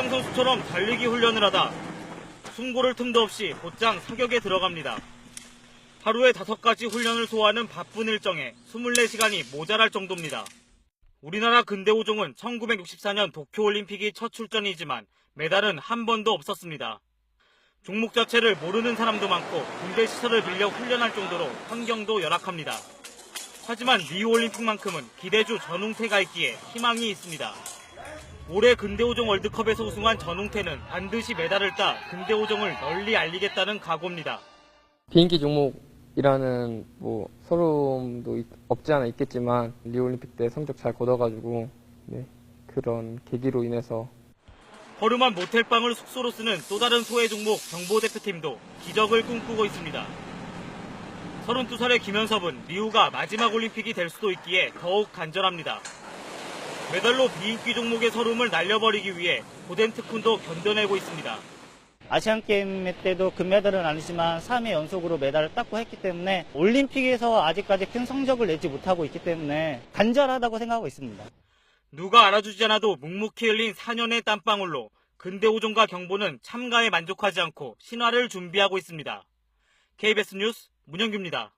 육상 선수처럼 달리기 훈련을 하다 숨고를 틈도 없이 곧장 사격에 들어갑니다. 하루에 다섯 가지 훈련을 소화하는 바쁜 일정에 24시간이 모자랄 정도입니다. 우리나라 근대오종은 1964년 도쿄올림픽이 첫 출전이지만 메달은 한 번도 없었습니다. 종목 자체를 모르는 사람도 많고 군대 시설을 빌려 훈련할 정도로 환경도 열악합니다. 하지만 리우올림픽만큼은 기대주 전웅태가 있기에 희망이 있습니다. 올해 근대오종 월드컵에서 우승한 전웅태는 반드시 메달을 따 근대오종을 널리 알리겠다는 각오입니다. 비인기 종목이라는 뭐 서름도 있- 없지 않아 있겠지만 리올림픽 때 성적 잘 거둬가지고 네, 그런 계기로 인해서 허름한 모텔방을 숙소로 쓰는 또 다른 소외 종목 경보 대표팀도 기적을 꿈꾸고 있습니다. 32살의 김현섭은 리우가 마지막 올림픽이 될 수도 있기에 더욱 간절합니다. 메달로 비인기 종목의 서름을 날려버리기 위해 고된 특훈도 견뎌내고 있습니다. 아시안 게임 때도 금메달은 아니지만 3회 연속으로 메달을 땄고 했기 때문에 올림픽에서 아직까지 큰 성적을 내지 못하고 있기 때문에 간절하다고 생각하고 있습니다. 누가 알아주지 않아도 묵묵히 흘린 4년의 땀방울로 근대오종과 경보는 참가에 만족하지 않고 신화를 준비하고 있습니다. KBS 뉴스 문영규입니다.